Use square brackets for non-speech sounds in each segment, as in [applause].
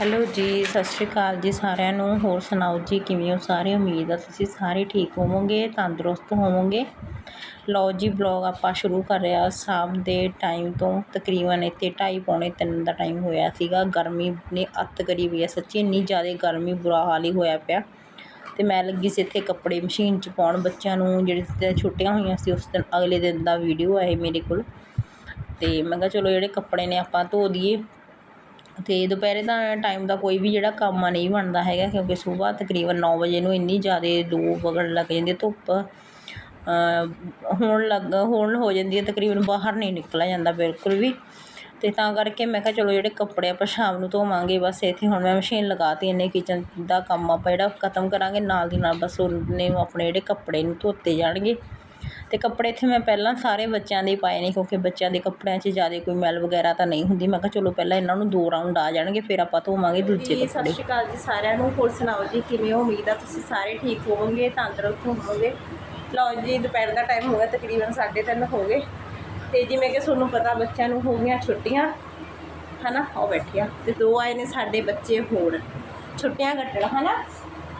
Hello ਜੀ, ਸਤਿ ਸ਼੍ਰੀ ਅਕਾਲ ਜੀ ਸਾਰਿਆਂ ਨੂੰ। ਹੋਰ ਸੁਣਾਓ ਜੀ, ਕਿਵੇਂ ਹੋ ਸਾਰੇ? ਉਮੀਦ ਆ ਤੁਸੀਂ ਸਾਰੇ ਠੀਕ ਹੋਵੋਗੇ, ਤੰਦਰੁਸਤ ਹੋਵੋਗੇ? ਲਓ ਜੀ ਬਲੌਗ ਆਪਾਂ ਸ਼ੁਰੂ ਕਰ ਰਿਹਾ ਸ਼ਾਮ ਦੇ ਟਾਈਮ ਤੋਂ ਤਕਰੀਬਨ ਇੱਥੇ ਢਾਈ ਪੌਣੇ ਤਿੰਨ ਦਾ ਟਾਈਮ ਹੋਇਆ ਸੀਗਾ। ਗਰਮੀ ਨੇ ਅੱਤ ਕਰੀ ਹੋਈ ਹੈ ਸੱਚੀ, ਇੰਨੀ ਜ਼ਿਆਦਾ ਗਰਮੀ ਬੁਰਾ ਹਾਲ ਹੀ ਹੋਇਆ ਪਿਆ। ਤੇ ਮੈਂ ਲੱਗੀ ਸੀ ਇੱਥੇ ਕੱਪੜੇ ਮਸ਼ੀਨ 'ਚ ਪਾਉਣ। ਬੱਚਿਆਂ ਨੂੰ ਜਿਹੜੇ ਛੁੱਟੀਆਂ ਹੋਈਆਂ ਸੀ, ਉਸ ਦਿਨ ਅਗਲੇ ਦਿਨ ਦਾ ਵੀਡੀਓ ਆਏ ਮੇਰੇ ਕੋਲ। ਤੇ ਮੈਂ ਕਿਹਾ ਚਲੋ ਜਿਹੜੇ ਕੱਪੜੇ ਨੇ ਆਪਾਂ ਧੋ ਦਈਏ। ਅਤੇ ਦੁਪਹਿਰੇ ਦਾ ਟਾਈਮ ਦਾ ਕੋਈ ਵੀ ਜਿਹੜਾ ਕੰਮ ਆ ਨਹੀਂ ਬਣਦਾ ਹੈਗਾ, ਕਿਉਂਕਿ ਸੁਬਾਹ ਤਕਰੀਬਨ ਨੌ ਵਜੇ ਨੂੰ ਇੰਨੀ ਜ਼ਿਆਦਾ ਲੂ ਵਗਣ ਲੱਗ ਜਾਂਦੀ ਧੁੱਪ ਹੋਣ ਲੱਗ, ਹੋਣ ਹੋ ਜਾਂਦੀ ਹੈ, ਤਕਰੀਬਨ ਬਾਹਰ ਨਹੀਂ ਨਿਕਲਿਆ ਜਾਂਦਾ ਬਿਲਕੁਲ ਵੀ। ਅਤੇ ਤਾਂ ਕਰਕੇ ਮੈਂ ਕਿਹਾ ਚਲੋ ਜਿਹੜੇ ਕੱਪੜੇ ਆਪਾਂ ਸ਼ਾਮ ਨੂੰ ਧੋਵਾਂਗੇ, ਬਸ ਇੱਥੇ ਹੁਣ ਮੈਂ ਮਸ਼ੀਨ ਲਗਾਤੀ ਇਹਨੇ ਕਿਚਨ ਦਾ ਕੰਮ ਆਪਾਂ ਜਿਹੜਾ ਖਤਮ ਕਰਾਂਗੇ, ਨਾਲ ਦੀ ਨਾਲ ਬਸ ਉਹਨੇ ਆਪਣੇ ਜਿਹੜੇ ਕੱਪੜੇ ਨੂੰ ਧੋਤੇ ਜਾਣਗੇ। ਅਤੇ ਕੱਪੜੇ ਇੱਥੇ ਮੈਂ ਪਹਿਲਾਂ ਸਾਰੇ ਬੱਚਿਆਂ ਦੇ ਪਾਏ ਨੇ ਕਿਉਂਕਿ ਬੱਚਿਆਂ ਦੇ ਕੱਪੜਿਆਂ 'ਚ ਜ਼ਿਆਦਾ ਕੋਈ ਮੈਲ ਵਗੈਰਾ ਤਾਂ ਨਹੀਂ ਹੁੰਦੀ। ਮੈਂ ਕਿਹਾ ਚਲੋ ਪਹਿਲਾਂ ਇਹਨਾਂ ਨੂੰ ਦੋ ਰਾਊਂਡ ਆ ਜਾਣਗੇ ਫਿਰ ਆਪਾਂ ਧੋਵਾਂਗੇ ਦੂਜੇ ਜੀ ਸਤਿ ਕੱਪੜੇ ਸ਼੍ਰੀ ਅਕਾਲ ਜੀ ਸਾਰਿਆਂ ਨੂੰ। ਹੋਰ ਸੁਣਾਓ ਜੀ ਕਿਵੇਂ ਹੋ? ਉਮੀਦ ਆ ਤੁਸੀਂ ਸਾਰੇ ਠੀਕ ਹੋਵੋਗੇ ਤੰਦਰੁਸਤ ਹੋਵੋਗੇ। ਲਓ ਜੀ ਦੁਪਹਿਰ ਦਾ ਟਾਈਮ ਹੋ ਗਿਆ ਤਕਰੀਬਨ 3:30 ਹੋ ਗਏ। ਤੇ ਜਿਵੇਂ ਕਿ ਤੁਹਾਨੂੰ ਪਤਾ ਬੱਚਿਆਂ ਨੂੰ ਹੋ ਗਈਆਂ ਛੁੱਟੀਆਂ। ਹਨਾ? ਉਹ ਬੈਠਿਆ ਤੇ ਦੋ ਆਏ ਨੇ ਸਾਡੇ ਬੱਚੇ ਹੋਰ। ਛੁੱਟੀਆਂ ਕੱਟਣ ਹਨਾ?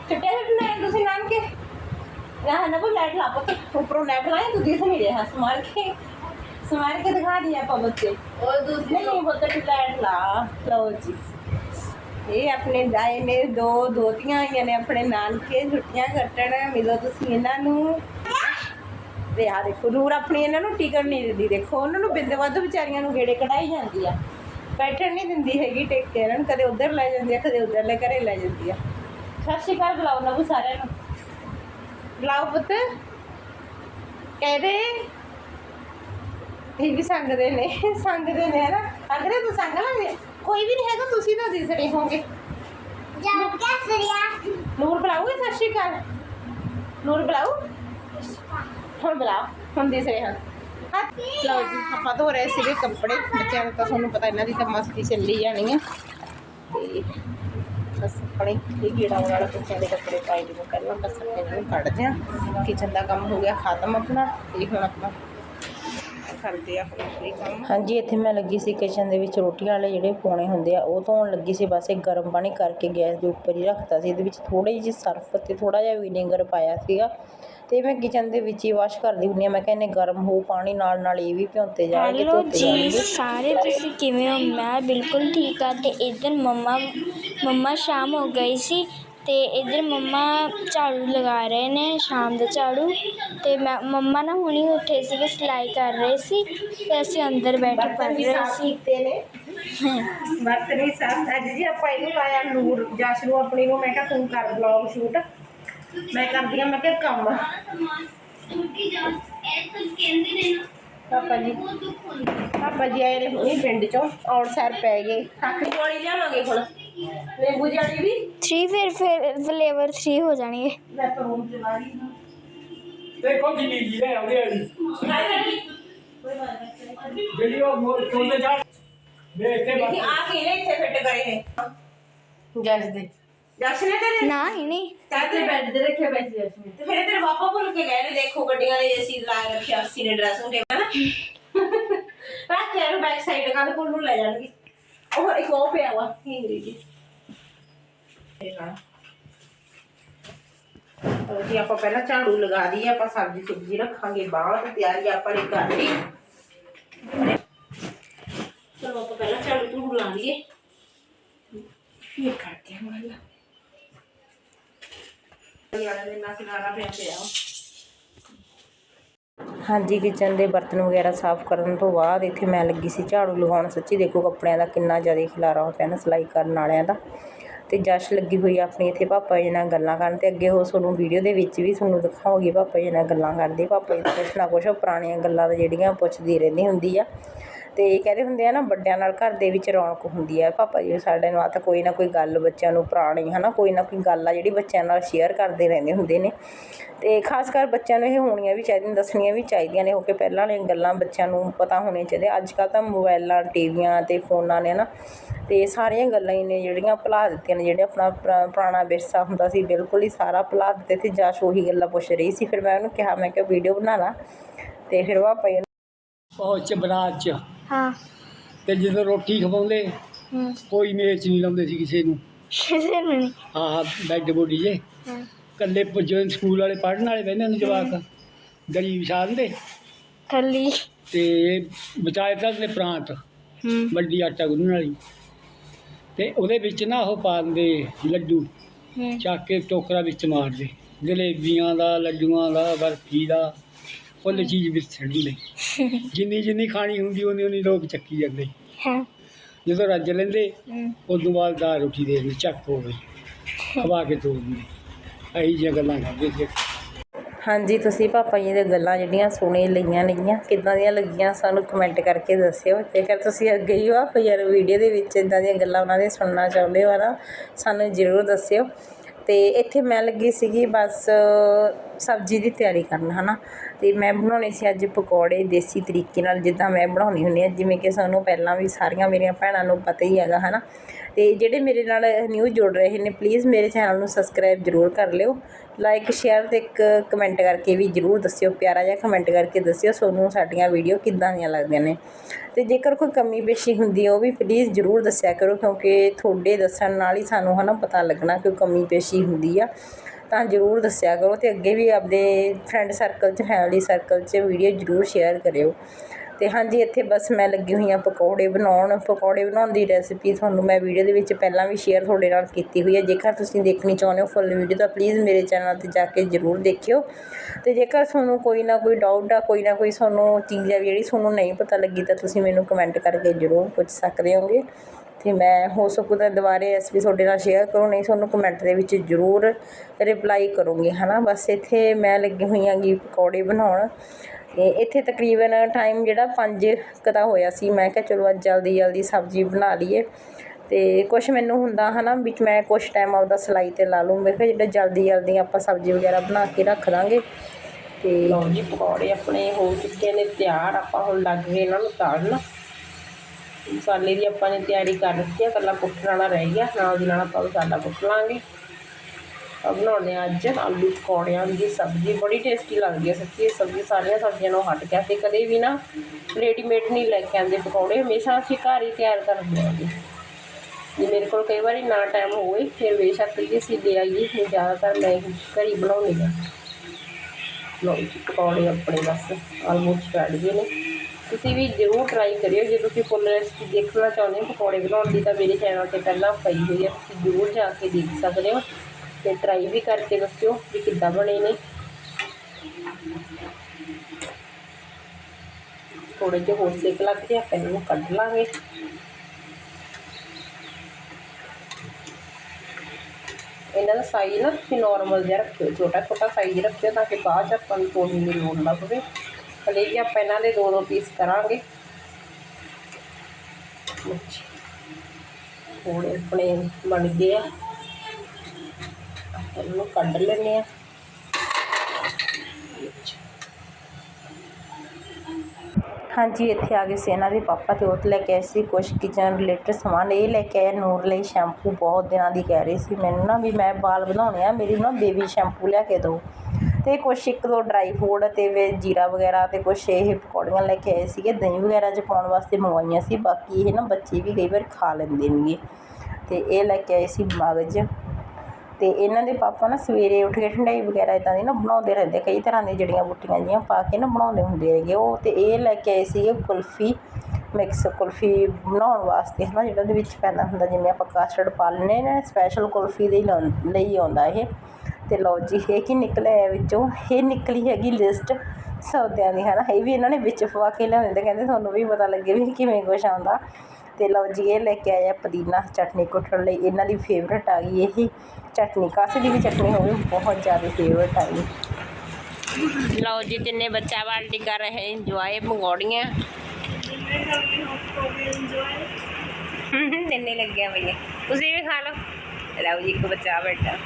ਛੁੱਟੀਆਂ ਕੱਟਣ ਆਏ ਤੁਸੀਂ ਨਾਨਕੇ? ਨਾ ਨਾ ਬੋ ਲੈਟ ਲਾ ਪੁੱਤ ਉੱਪਰੋਂ ਲੈਟ ਲਾਏ ਤੂੰ ਦਿਖ ਨਹੀਂ ਰਿਹਾ ਸਮਾਰ ਕੇ ਸਮਾਰ ਕੇ ਦਿਖਾ ਦਿਆ ਆਪਾਂ ਬੱਚੇ और दूसरे नहीं बोलते कि लाइट ला लो जी ਇਹ ਆਪਣੇ ਦਾਏ ਨੇ ਦੋ ਦੋਤੀਆਂ ਆਈਆਂ ਨੇ ਆਪਣੇ ਨਾਨਕੇ ਛੁੱਟੀਆਂ ਕੱਟਣ ਮਿਲੋ ਤੁਸੀਂ ਇਹਨਾਂ ਨੂੰ ਤੇ ਆ ਦੇਖੋ ਨੂਰ ਆਪਣੀ ਇਹਨਾਂ ਨੂੰ ਟਿਕਣ ਨਹੀਂ ਦਿੰਦੀ ਦੇਖੋ ਉਹਨਾਂ ਨੂੰ ਬਿੰਦ ਵੱਧ ਵਿਚਾਰੀਆਂ ਨੂੰ ਗੇੜੇ ਕਢਾਈ ਜਾਂਦੀ ਆ ਬੈਠਣ ਨਹੀਂ ਦਿੰਦੀ ਹੈਗੀ ਟਿਕ ਕੇ ਇਹਨਾਂ ਨੂੰ ਕਦੇ ਉਧਰ ਲੈ ਜਾਂਦੀ ਆ ਕਦੇ ਉਧਰ ਲੈ ਘਰੇ ਲੈ ਜਾਂਦੀ ਆ ਸਤਿ ਸ਼੍ਰੀ ਅਕਾਲ ਬੁਲਾਓ ਨਾ ਸਾਰਿਆਂ ਨੂੰ ਬੁਲਾਓ ਪੁੱਤ ਕਹਦੇ? ਇਹ ਵੀ ਸੰਗਦੇ ਨੇ ਸੰਗਦੇ ਨੇ ਹਨਾ? ਅਗਰੇ ਤੂੰ ਸੰਗ ਲਾਂਗੇ। ਕੋਈ ਵੀ ਨਹੀਂ ਹੈਗਾ ਤੁਸੀਂ ਤਾਂ ਦਿਸ ਰਹੇ ਹੋਗੇ ਜਦ ਕੇ ਸਰੀਆ ਨੂਰ ਬੁਲਾਓਗੇ ਸਤਿ ਸ਼੍ਰੀ ਅਕਾਲ। ਨੂਰ ਬੁਲਾਓ। ਹੁਣ ਬੁਲਾਓ ਹੁਣ ਦਿਸ ਰਹੇ ਹਨ ਲਓ ਜੀ ਆਪਾਂ ਧੋ ਰਹੇ ਸੀਗੇ ਕੱਪੜੇ। ਬੱਚਿਆਂ ਨੂੰ ਤਾਂ ਤੁਹਾਨੂੰ ਪਤਾ ਇਹਨਾਂ ਦੀ ਤਾਂ ਮਸਤੀ ਚੱਲੀ ਜਾਣੀ ਹੈ ਤੇ ਬਸ ਆਪਣੇ ਇਹ ਗੀੜਾ ਵਾਲਾ ਬੱਚਿਆਂ ਦੇ ਕੱਪੜੇ ਪਾਈ ਦੇ ਪਹਿਲਾਂ ਬਸ ਆਪਾਂ ਇਹਨੂੰ ਕੱਢਦੇ ਹਾਂ ਕਿਚਨ ਦਾ ਕੰਮ ਹੋ ਗਿਆ, ਖਤਮ ਆਪਣਾ ਤੇ ਹੁਣ ਆਪਣਾ ਕਰਦੇ ਆ ਹੁਣ ਕੋਈ ਕੰਮ। ਹਾਂਜੀ, ਇੱਥੇ ਮੈਂ ਲੱਗੀ ਸੀ ਕਿਚਨ ਦੇ ਵਿੱਚ ਰੋਟੀ ਵਾਲੇ ਜਿਹੜੇ ਪੌਣੇ ਹੁੰਦੇ ਆ, ਉਹ ਧੋਣ ਲੱਗੀ ਸੀ, ਬਸ ਇਹ ਗਰਮ ਪਾਣੀ ਕਰਕੇ ਗੈਸ ਦੇ ਉੱਪਰ ਹੀ ਰੱਖਤਾ ਸੀ, ਇਹਦੇ ਵਿੱਚ ਥੋੜੀ ਜਿਹੀ ਸਰਫ ਤੇ ਥੋੜਾ ਜਿਹਾ ਵਿਨੇਗਰ ਪਾਇਆ ਸੀਗਾ। ਤੇ ਮੈਂ ਕਿਚਨ ਦੇ ਵਿੱਚ ਹੀ ਵਾਸ਼ ਕਰਦੀ ਹੁੰਦੀ ਆ ਮੈਂ ਕਹਿੰਨੇ ਗਰਮ ਹੋ ਪਾਣੀ ਨਾਲ ਨਾਲ ਇਹ ਵੀ ਭਿਉਂਤੇ ਜਾਣਗੇ ਹੈਲੋ ਧੋਤੇ ਜੀ ਜਾਣਗੇ। ਸਾਰੇ ਤੁਸੀਂ ਕਿਵੇਂ ਹੋ? ਮੈਂ ਬਿਲਕੁਲ ਠੀਕ ਆ ਤੇ ਇੱਧਰ ਮੰਮਾ ਮੰਮਾ ਸ਼ਾਮ ਹੋ ਗਈ ਸੀ ਤੇ ਇੱਧਰ ਮੰਮਾ ਝਾੜੂ ਲਗਾ ਰਹੇ ਨੇ ਸ਼ਾਮ ਦਾ ਝਾੜੂ। ਤੇ ਮੈਂ ਮੰਮਾ ਨਾ ਹੁਣੀ ਉੱਠੇ ਸੀਗੇ ਸਿਲਾਈ ਕਰ ਰਹੇ ਸੀ ਤੇ ਅਸੀਂ ਅੰਦਰ ਬੈਠ ਕੇ ਪੜ੍ਹ ਰਹੇ ਸੀ। ਕੀਤੇ ਨੇ ਸਾਫ਼ ਅੱਜ ਜੀ ਆਪਾਂ ਇਹਨੂੰ ਲਾਇਆ ਨੂਰ ਜਸ ਨੂੰ ਆਪਣੀ ਨੂੰ ਮੈਂ ਕਿਹਾ ਤੂੰ ਕਰ ਬਲੌਗ ਸ਼ੂਟ ਮੈਂ ਕਰਦੀ ਆ ਮੈਂ ਕਿਹਾ ਕੰਮ ਪਾਪਾ ਜੀ ਪਾਪਾ ਜੀ ਆਏ ਨੇ ਹੁਣੀ ਪਿੰਡ ਚੋਂ ਔਰ ਸੈਰ ਪੈ ਗਏ ਖਾਖਰੀ ਗੋਲੀ ਲਿਆਵਾਂਗੇ ਹੁਣ ਨਿੰਬੂ ਜਾਲੀ ਵੀ 3 ਫਿਰ ਫਿਰ ਫਲੇਵਰ 3 ਹੋ ਜਾਣਗੇ ਮੈਂ ਤਾਂ ਰੂਮ ਚ ਲਾ ਲਈ ਦੇਖੋ ਕਿੰਨੀ ਜੀ ਹੈ ਉਹਦੇ ਵਾਲੀ ਜਿਹੜੀ ਉਹ ਮੋਰ ਚੋਲੇ ਜਾ ਦੇਖ ਕੇ ਦੇਖੀ ਆ ਕੇ ਨੇ ਇੱਥੇ ਫਿੱਟ ਕਰੇ ਨੇ ਜਸ ਦੇ ਜਸ ਨੇ ਤੇਰੇ ਨਾ ਹੀ ਨਹੀਂ ਤੇ ਬੈੱਡ ਤੇ ਰੱਖਿਆ ਬੈਠ ਜਸ ਨੇ ਤੇ ਫਿਰ ਤੇਰੇ ਪਾਪਾ ਭੁੱਲ ਕੇ ਗਏ ਨੇ ਦੇਖੋ ਗੱਡੀਆਂ ਦੇ ਏਸੀ ਲਾ ਰੱਖਿਆ ਸੀ ਨੇ ਡਰੈਸ ਹੁੰਦੇ ਹਨਾ ਰੱਖ ਕੇ ਬੈਕ ਸਾਈਡ ਕੱਲ ਕੋਲ ਨੂੰ ਲੈ ਜਾਣਗੇ ਉਹ ਇੱਕ ਉਹ ਪਿਆ ਵਾ ਹਿੰਗਰੀ ਜੀ ਉਹ ਜੀ ਆਪਾਂ ਪਹਿਲਾਂ ਝਾੜੂ ਲਗਾ ਦਈਏ ਆਪਾਂ ਸਬਜ਼ੀ ਸੁਬਜ਼ੀ ਰੱਖਾਂਗੇ ਬਾਅਦ ਤਿਆਰੀ ਆਪਾਂ ਨੇ ਕਰ ਲਈ ਚਲੋ ਆਪਾਂ ਪਹਿਲਾਂ ਝਾੜੂ ਝੂੜੂ ਲਾ ਲਈਏ ਇਹ ਕਰਦੇ ਹਾਂ ਮਹਲਾ ਯਾਰ ਨੇ ਨਾ ਸਿਨਾਰਾ ਪਿਆ ਪਿਆ ਹਾਂਜੀ ਕਿਚਨ ਦੇ ਬਰਤਨ ਵਗੈਰਾ ਸਾਫ਼ ਕਰਨ ਤੋਂ ਬਾਅਦ ਇੱਥੇ ਮੈਂ ਲੱਗੀ ਸੀ ਝਾੜੂ ਲਗਾਉਣ ਸੱਚੀ ਦੇਖੋ ਕੱਪੜਿਆਂ ਦਾ ਕਿੰਨਾ ਜ਼ਿਆਦਾ ਖਿਲਾਰਾ ਹੋ ਪਿਆ ਨਾ ਸਿਲਾਈ ਕਰਨ ਵਾਲਿਆਂ ਦਾ। ਤੇ ਜਸ਼ ਲੱਗੀ ਹੋਈ ਆਪਣੀ ਇੱਥੇ ਪਾਪਾ ਜੀ ਨਾਲ ਗੱਲਾਂ ਕਰਨ ਤੇ ਅੱਗੇ ਉਹ ਤੁਹਾਨੂੰ ਵੀਡੀਓ ਦੇ ਵਿੱਚ ਵੀ ਤੁਹਾਨੂੰ ਦਿਖਾਉਗੀ ਪਾਪਾ ਜੀ ਨਾਲ ਗੱਲਾਂ ਕਰਦੇ। ਪਾਪਾ ਜੀ ਕੁਛ ਨਾ ਕੁਛ ਪੁਰਾਣੀਆਂ ਗੱਲਾਂ ਦਾ ਜਿਹੜੀਆਂ ਪੁੱਛਦੀ ਰਹਿੰਦੀ ਹੁੰਦੀ ਆ। ਤੇ ਕਹਿੰਦੇ ਹੁੰਦੇ ਆ ਨਾ, ਵੱਡਿਆਂ ਨਾਲ ਘਰ ਦੇ ਵਿੱਚ ਰੌਣਕ ਹੁੰਦੀ ਹੈ ਪਾਪਾ ਜੀ ਸਾਡੇ ਨਾਲ ਤਾਂ ਕੋਈ ਨਾ ਕੋਈ ਗੱਲ ਬੱਚਿਆਂ ਨੂੰ ਪੁਰਾਣੀ ਹੈ ਨਾ ਕੋਈ ਨਾ ਕੋਈ ਗੱਲ ਆ ਜਿਹੜੀ ਬੱਚਿਆਂ ਨਾਲ ਸ਼ੇਅਰ ਕਰਦੇ ਰਹਿੰਦੇ ਹੁੰਦੇ ਨੇ। ਅਤੇ ਖਾਸ ਕਰ ਬੱਚਿਆਂ ਨੂੰ ਇਹ ਹੋਣੀਆਂ ਵੀ ਚਾਹੀਦੀਆਂ, ਦੱਸਣੀਆਂ ਵੀ ਚਾਹੀਦੀਆਂ ਨੇ ਕਿਉਂਕਿ ਪਹਿਲਾਂ ਵਾਲੀਆਂ ਗੱਲਾਂ ਬੱਚਿਆਂ ਨੂੰ ਪਤਾ ਹੋਣੀਆਂ ਚਾਹੀਦੀਆਂ। ਅੱਜ ਕੱਲ੍ਹ ਤਾਂ ਮੋਬਾਈਲਾਂ ਟੀਵੀਆਂ ਅਤੇ ਫੋਨਾਂ ਨੇ ਨਾ ਅਤੇ ਸਾਰੀਆਂ ਗੱਲਾਂ ਹੀ ਨੇ ਜਿਹੜੀਆਂ ਭੁਲਾ ਦਿੱਤੀਆਂ ਨੇ, ਜਿਹੜੇ ਆਪਣਾ ਪੁਰਾ- ਪੁਰਾਣਾ ਵਿਰਸਾ ਹੁੰਦਾ ਸੀ, ਬਿਲਕੁਲ ਹੀ ਸਾਰਾ ਭੁਲਾ ਦਿੱਤੇ ਅਤੇ ਜਸ਼ ਉਹੀ ਗੱਲਾਂ ਪੁੱਛ ਰਹੀ ਸੀ। ਫਿਰ ਮੈਂ ਉਹਨੂੰ ਕਿਹਾ, ਮੈਂ ਕਿਹਾ, ਵੀਡੀਓ ਬਣਾ ਲਾ। ਅਤੇ ਫਿਰ ਪਾਪਾ ਜੀ ਉਹ ਚ ਚ। ਹਾਂ। ਤੇ ਜਦੋਂ ਰੋਟੀ ਖਵਾਉਂਦੇ ਹੂੰ। ਕੋਈ ਮੇਚ ਨਹੀਂ ਲਾਉਂਦੇ ਸੀ ਕਿਸੇ ਨੂੰ। ਕਿਸੇ ਨੂੰ ਨਹੀਂ। ਆਹ ਬੈੱਡ ਬੋਡੀ ਜੇ। ਹਾਂ। ਕੱਲੇ ਜਦੋਂ ਸਕੂਲ ਵਾਲੇ ਪੜ੍ਹਨ ਵਾਲੇ ਬਹਿੰਦੇ ਨੇ ਜਵਾਕ। ਗਰੀਬ ਸਾਲ ਦੇ। ਥੱਲੀ ਤੇ ਬਚਾਏ ਤਾਂ ਨੇ ਪ੍ਰਾਂਤ। ਹੂੰ। ਵੱਡੀ ਆਟਾ ਗੁੰਨਣ ਵਾਲੀ। ਤੇ ਉਹਦੇ ਵਿੱਚ ਨਾ ਉਹ ਪਾ ਦਿੰਦੇ ਲੱਡੂ। ਹੂੰ। ਚੱਕ ਕੇ ਟੋਕਰਾ ਵਿੱਚ ਮਾਰਦੇ। ਜਲੇਬੀਆਂ ਦਾ ਲੱਡੂਆਂ ਦਾ ਬਰਫੀ ਦਾ। ਕੁੱਲ ਚੀਜ਼ ਵਿੱਚ ਛੱਡਦੇ [laughs] ਜਿੰਨੀ ਜਿੰਨੀ ਖਾਣੀ ਹੁੰਦੀ ਉਨੀ ਉਨੀ ਲੋਕ ਚੱਕੀ ਜਾਂਦੇ। ਹਾਂ। ਜਦੋਂ ਰੱਜ ਲੈਂਦੇ ਤੋਂ ਬਾਅਦ ਦਾਲ ਰੋਟੀ ਦੇ ਦਿੰਦੇ ਚੱਕ ਹੋ ਗਈ ਖਵਾ ਕੇ ਤੋੜ ਦਿੰਦੇ। ਇਹੀ ਜਿਹੀਆਂ ਗੱਲਾਂ ਕਰਦੇ ਸੀ। ਹਾਂਜੀ ਤੁਸੀਂ ਪਾਪਾ ਜੀ ਦੀਆਂ ਗੱਲਾਂ ਜਿਹੜੀਆਂ ਸੁਣੀ ਲਈਆਂ ਨੇਗੀਆਂ ਕਿੱਦਾਂ ਦੀਆਂ ਲੱਗੀਆਂ ਸਾਨੂੰ ਕਮੈਂਟ ਕਰਕੇ ਦੱਸਿਓ। ਜੇਕਰ ਤੁਸੀਂ ਅੱਗੇ ਹੀ ਪਾਪਾ ਯਾਰ ਵੀਡੀਓ ਦੇ ਵਿੱਚ ਇਦਾਂ ਦੀਆਂ ਗੱਲਾਂ ਉਹਨਾਂ ਦੇ ਸੁਣਨਾ ਚਾਹੁੰਦੇ ਹੋ ਨਾ ਸਾਨੂੰ ਜ਼ਰੂਰ ਦੱਸਿਓ। ਤੇ ਇੱਥੇ ਮੈਂ ਲੱਗੀ ਸੀਗੀ ਬਸ ਸਬਜ਼ੀ ਦੀ ਤਿਆਰੀ ਕਰਨ ਹਨਾ। ਅਤੇ ਮੈਂ ਬਣਾਉਣੇ ਸੀ ਅੱਜ ਪਕੌੜੇ ਦੇਸੀ ਤਰੀਕੇ ਨਾਲ, ਜਿੱਦਾਂ ਮੈਂ ਬਣਾਉਂਦੀ ਹੁੰਦੀ ਹਾਂ, ਜਿਵੇਂ ਕਿ ਸਾਨੂੰ ਪਹਿਲਾਂ ਵੀ ਸਾਰੀਆਂ ਮੇਰੀਆਂ ਭੈਣਾਂ ਨੂੰ ਪਤਾ ਹੀ ਹੈਗਾ ਹੈ ਨਾ ਅਤੇ ਜਿਹੜੇ ਮੇਰੇ ਨਾਲ ਨਿਊ ਜੁੜ ਰਹੇ ਨੇ ਪਲੀਜ਼ ਮੇਰੇ ਚੈਨਲ ਨੂੰ ਸਬਸਕ੍ਰਾਈਬ ਜ਼ਰੂਰ ਕਰ ਲਿਓ। ਲਾਈਕ ਸ਼ੇਅਰ ਅਤੇ ਇੱਕ ਕਮੈਂਟ ਕਰਕੇ ਵੀ ਜ਼ਰੂਰ ਦੱਸਿਓ, ਪਿਆਰਾ ਜਿਹਾ ਕਮੈਂਟ ਕਰਕੇ ਦੱਸਿਓ ਤੁਹਾਨੂੰ ਸਾਡੀਆਂ ਵੀਡੀਓ ਕਿੱਦਾਂ ਦੀਆਂ ਲੱਗਦੀਆਂ ਨੇ। ਅਤੇ ਜੇਕਰ ਕੋਈ ਕਮੀ ਪੇਸ਼ੀ ਹੁੰਦੀ ਹੈ, ਉਹ ਵੀ ਪਲੀਜ਼ ਜ਼ਰੂਰ ਦੱਸਿਆ ਕਰੋ, ਕਿਉਂਕਿ ਤੁਹਾਡੇ ਦੱਸਣ ਨਾਲ ਹੀ ਸਾਨੂੰ ਹੈ ਨਾ ਪਤਾ ਲੱਗਣਾ ਕਿ ਕਮੀ ਪੇਸ਼ੀ ਹੁੰਦੀ ਆ। ਤਾਂ ਜ਼ਰੂਰ ਦੱਸਿਆ ਕਰੋ ਅਤੇ ਅੱਗੇ ਵੀ ਆਪਦੇ ਫਰੈਂਡ ਸਰਕਲ 'ਚ ਹੈ ਫੈਮਿਲੀ ਸਰਕਲ 'ਚ ਵੀਡੀਓ ਜ਼ਰੂਰ ਸ਼ੇਅਰ ਕਰਿਓ। ਅਤੇ ਹਾਂਜੀ, ਇੱਥੇ ਬਸ ਮੈਂ ਲੱਗੀ ਹੋਈ ਹਾਂ ਪਕੌੜੇ ਬਣਾਉਣ। ਪਕੌੜੇ ਬਣਾਉਣ ਦੀ ਰੈਸਿਪੀ ਤੁਹਾਨੂੰ ਮੈਂ ਵੀਡੀਓ ਦੇ ਵਿੱਚ ਪਹਿਲਾਂ ਵੀ ਸ਼ੇਅਰ ਤੁਹਾਡੇ ਨਾਲ ਕੀਤੀ ਹੋਈ ਹੈ। ਜੇਕਰ ਤੁਸੀਂ ਦੇਖਣੀ ਚਾਹੁੰਦੇ ਹੋ ਫੁੱਲ ਵੀਡੀਓ ਤਾਂ ਪਲੀਜ਼ ਮੇਰੇ ਚੈਨਲ ਤੇ ਜਾ ਕੇ ਜ਼ਰੂਰ ਦੇਖਿਓ। ਅਤੇ ਜੇਕਰ ਤੁਹਾਨੂੰ ਕੋਈ ਨਾ ਕੋਈ ਡਾਊਟ ਆ, ਕੋਈ ਨਾ ਕੋਈ ਤੁਹਾਨੂੰ ਚੀਜ਼ ਆ ਜਿਹੜੀ ਤੁਹਾਨੂੰ ਨਹੀਂ ਪਤਾ ਲੱਗੀ ਤਾਂ ਤੁਸੀਂ ਮੈਨੂੰ ਕਮੈਂਟ ਕਰਕੇ ਜ਼ਰੂਰ ਪੁੱਛ ਸਕਦੇ ਹੋਗੇ। ਅਤੇ ਮੈਂ ਹੋ ਸਕੂ ਤਾਂ ਦੁਬਾਰੇ ਰੈਸਪੀ ਤੁਹਾਡੇ ਨਾਲ ਸ਼ੇਅਰ ਕਰੂੰ, ਨਹੀਂ ਤੁਹਾਨੂੰ ਕਮੈਂਟ ਦੇ ਵਿੱਚ ਜ਼ਰੂਰ ਰਿਪਲਾਈ ਕਰੂੰਗੀ ਨਾ ਬਸ ਇੱਥੇ ਮੈਂ ਲੱਗੀ ਹੋਈ ਆਂਗੀ ਪਕੌੜੇ ਬਣਾਉਣ। ਅਤੇ ਇੱਥੇ ਤਕਰੀਬਨ ਟਾਈਮ ਜਿਹੜਾ 5 ਦਾ ਹੋਇਆ ਸੀ, ਮੈਂ ਕਿਹਾ ਚਲੋ ਅੱਜ ਜਲਦੀ ਜਲਦੀ ਸਬਜ਼ੀ ਬਣਾ ਲਈਏ। ਅਤੇ ਕੁਛ ਮੈਨੂੰ ਹੁੰਦਾ ਹੈ ਨਾ ਵਿੱਚ ਮੈਂ ਕੁਛ ਟਾਈਮ ਆਪਦਾ ਸਿਲਾਈ ਤੇ ਲਾ ਲੂੰ ਮੈਂ ਕਿਹਾ ਜਿਹੜਾ ਜਲਦੀ ਜਲਦੀ ਆਪਾਂ ਸਬਜ਼ੀ ਵਗੈਰਾ ਬਣਾ ਕੇ ਰੱਖ ਦਾਂਗੇ। ਤੇ ਲਓ ਜੀ, ਪਕੌੜੇ ਆਪਣੇ ਹੋ ਚੁੱਕੇ ਨੇ, ਤਿਆਰ। ਆਪਾਂ ਹੁਣ ਲੱਗ ਗਏ ਇਹਨਾਂ ਨੂੰ ਤਾੜਨ ਮਸਾਲੇ ਦੀ ਆਪਾਂ ਨੇ ਤਿਆਰੀ ਕਰ ਦਿੱਤੀ ਆ, ਇਕੱਲਾ ਕੁੱਟਣ ਵਾਲਾ ਰਹਿ ਗਿਆ। ਨਾਲ ਦੀ ਨਾਲ ਆਪਾਂ ਮਸਾਲਾ ਕੁੱਟ ਲਾਂਗੇ। ਆ ਬਣਾਉਂਦੇ ਹਾਂ ਅੱਜ ਆਲੂ ਪਕੌੜਿਆਂ ਦੀ ਸਬਜ਼ੀ। ਬੜੀ ਟੇਸਟੀ ਲੱਗਦੀ ਹੈ ਸੱਚੀ, ਇਹ ਸਬਜ਼ੀ ਸਾਰੀਆਂ ਸਬਜ਼ੀਆਂ ਨੂੰ ਹਟ ਕੇ ਤੇ ਕਦੇ ਵੀ ਨਾ ਰੈਡੀਮੇਡ ਨਹੀਂ ਲੈ ਕੇ ਆਉਂਦੇ ਪਕੌੜੇ। ਹਮੇਸ਼ਾ ਅਸੀਂ ਘਰ ਹੀ ਤਿਆਰ ਕਰਦੇ ਹਾਂ। ਜੇ ਮੇਰੇ ਕੋਲ ਕਈ ਵਾਰੀ ਨਾ ਟਾਈਮ ਹੋਵੇ, ਫਿਰ ਬੇਸ਼ੱਕ ਜੀ ਅਸੀਂ ਲੈ ਆਈਏ। ਨਹੀਂ ਜ਼ਿਆਦਾਤਰ ਮੈਂ ਘਰ ਹੀ ਬਣਾਉਂਦੀ ਹਾਂ। ਲਓ ਪਕੌੜੇ ਆਪਣੇ ਬਸ ਆਲਮੋਸਟ ਕੱਢ ਗਏ ਨੇ। ਤੁਸੀਂ ਵੀ ਜ਼ਰੂਰ ਟਰਾਈ ਕਰਿਓ, ਜੇ ਤੁਸੀਂ ਫੁੱਲ ਰੈਸਪੀ ਦੇਖਣਾ ਚਾਹੁੰਦੇ ਹੋ ਪਕੌੜੇ ਬਣਾਉਣ ਦੀ ਤਾਂ ਮੇਰੇ ਚੈਨਲ ਤੇ ਪਹਿਲਾਂ ਪਈ ਹੋਈ ਹੈ, ਤੁਸੀਂ ਜ਼ਰੂਰ ਜਾ ਕੇ ਦੇਖ ਸਕਦੇ ਹੋ ਤੇ ਟਰਾਈ ਵੀ ਕਰਕੇ ਦੱਸਿਓ ਵੀ ਕਿੱਦਾਂ ਬਣੇ ਨੇ। ਥੋੜੇ ਜਿਹੇ ਹੋਰ ਸੇਕ ਲੱਗ ਗਿਆ ਆਪਾਂ ਇਹਨੂੰ ਕੱਢ ਲਾਂਗੇ। ਇਹਨਾਂ ਦਾ ਸਾਈਜ਼ ਨਾ ਤੁਸੀਂ ਨਾਰਮਲ ਜਿਹਾ ਰੱਖਿਓ ਛੋਟਾ ਛੋਟਾ ਸਾਈਜ਼ ਰੱਖਿਓ ਤਾਂ ਕਿ ਬਾਅਦ ਚ ਆਪਾਂ ਨੂੰ ਤੋੜਨ ਦੀ ਲੋੜ ਨਾ ਪਵੇ। ਹਲੇ ਆਪਾਂ ਇਹਨਾਂ ਦੇ ਦੋ ਦੋ ਪੀਸ ਕਰਾਂਗੇ ਥੋੜੇ ਆਪਣੇ ਬਣ ਗਏ ਆ। ਆਪਾਂ ਇਹਨੂੰ ਕੱਢ ਲੈਂਦੇ ਆ। ਹਾਂਜੀ, ਇੱਥੇ ਆ ਗਏ ਸੀ ਇਹਨਾਂ ਦੇ ਪਾਪਾ ਤੇ ਉਹ ਤੋਂ ਲੈ ਕੇ ਆਏ ਸੀ ਕੁਛ ਕਿਚਨ ਰਿਲੇਟਡ ਸਮਾਨ। ਇਹ ਲੈ ਕੇ ਆਏ ਨੂਰ ਲਈ ਸ਼ੈਂਪੂ ਬਹੁਤ ਦਿਨਾਂ ਦੀ ਕਹਿ ਰਹੀ ਸੀ। ਮੈਨੂੰ ਨਾ ਵੀ ਮੈਂ ਵਾਲ ਬਣਾਉਣੇ ਆ, ਮੇਰੀ ਨਾ ਬੇਬੀ ਸ਼ੈਂਪੂ ਲੈ ਕੇ ਦਿਓ। ਅਤੇ ਕੁਛ ਇੱਕ ਦੋ ਡਰਾਈ ਫੂਡ ਅਤੇ ਵੇ ਜੀਰਾ ਵਗੈਰਾ ਅਤੇ ਕੁਛ ਇਹ ਪਕੌੜੀਆਂ ਲੈ ਕੇ ਆਏ ਸੀਗੇ। ਦਹੀਂ ਵਗੈਰਾ ਚ ਪਾਉਣ ਵਾਸਤੇ ਮੰਗਵਾਈਆਂ ਸੀ। ਬਾਕੀ ਇਹ ਨਾ ਬੱਚੇ ਵੀ ਕਈ ਵਾਰ ਖਾ ਲੈਂਦੇ ਨੇਗੇ। ਅਤੇ ਇਹ ਲੈ ਕੇ ਆਏ ਸੀ ਮਗਜ਼। ਅਤੇ ਇਹਨਾਂ ਦੇ ਪਾਪਾ ਨਾ ਸਵੇਰੇ ਉੱਠ ਕੇ ਠੰਡਾਈ ਵਗੈਰਾ ਇੱਦਾਂ ਦੀ ਨਾ ਬਣਾਉਂਦੇ ਰਹਿੰਦੇ। ਕਈ ਤਰ੍ਹਾਂ ਦੀਆਂ ਜੜੀਆਂ ਬੂਟੀਆਂ ਜੀਆਂ ਪਾ ਕੇ ਨਾ ਬਣਾਉਂਦੇ ਹੁੰਦੇ ਹੈਗੇ। ਉਹ ਅਤੇ ਇਹ ਲੈ ਕੇ ਆਏ ਸੀਗੇ ਕੁਲਫੀ, ਮਿਕਸ ਕੁਲਫੀ ਬਣਾਉਣ ਵਾਸਤੇ। ਹੈ ਨਾ ਜਿਹੜਾ ਉਹਦੇ ਵਿੱਚ ਪੈਂਦਾ ਹੁੰਦਾ, ਜਿਵੇਂ ਆਪਾਂ ਕਸਟਰਡ ਪਾ ਲੈਂਦੇ ਨੇ ਸਪੈਸ਼ਲ ਕੁਲਫੀ ਦੇ ਹੀ ਲਈ ਆਉਂਦਾ ਇਹ। ਤੇ ਲਓ ਜੀ ਇਹ ਕੀ ਨਿਕਲਿਆ ਹੈ ਵਿੱਚੋਂ? ਇਹ ਨਿਕਲੀ ਹੈਗੀ ਲਿਸਟ ਸੌਦਿਆਂ ਦੀ ਹੈ ਨਾ ਇਹ ਵੀ ਇਹਨਾਂ ਨੇ ਵਿੱਚ ਪਵਾ ਕੇ ਲਿਆਉਂਦੇ ਤੇ ਕਹਿੰਦੇ ਤੁਹਾਨੂੰ ਵੀ ਪਤਾ ਲੱਗੇ ਵੀ ਕਿਵੇਂ ਕੁਛ ਆਉਂਦਾ। ਤੇ ਲਓ ਜੀ ਇਹ ਲੈ ਕੇ ਆਇਆ ਪੁਦੀਨਾ ਚਟਨੀ ਕੁੱਟਣ ਲਈ। ਇਹਨਾਂ ਦੀ ਫੇਵਰਟ ਆ ਗਈ ਇਹ ਚਟਨੀ। ਕਾਸੇ ਦੀ ਵੀ ਚਟਨੀ ਹੋਵੇ ਬਹੁਤ ਜ਼ਿਆਦਾ ਫੇਵਰਟ ਆ ਗਈ। ਲਓ ਜੀ ਤਿੰਨੇ ਬੱਚਾ ਬਾਲਟੀ ਕਰ ਰਹੇ ਇੰਜੋਏ ਮੰਗੋੜੀਆਂ ਤਿੰਨੇ ਲੱਗਿਆ ਭਈਆ ਤੁਸੀਂ ਵੀ ਖਾ ਲਓ। ਲਓ ਜੀ ਇੱਕ ਬੱਚਾ ਬੈਠਾ।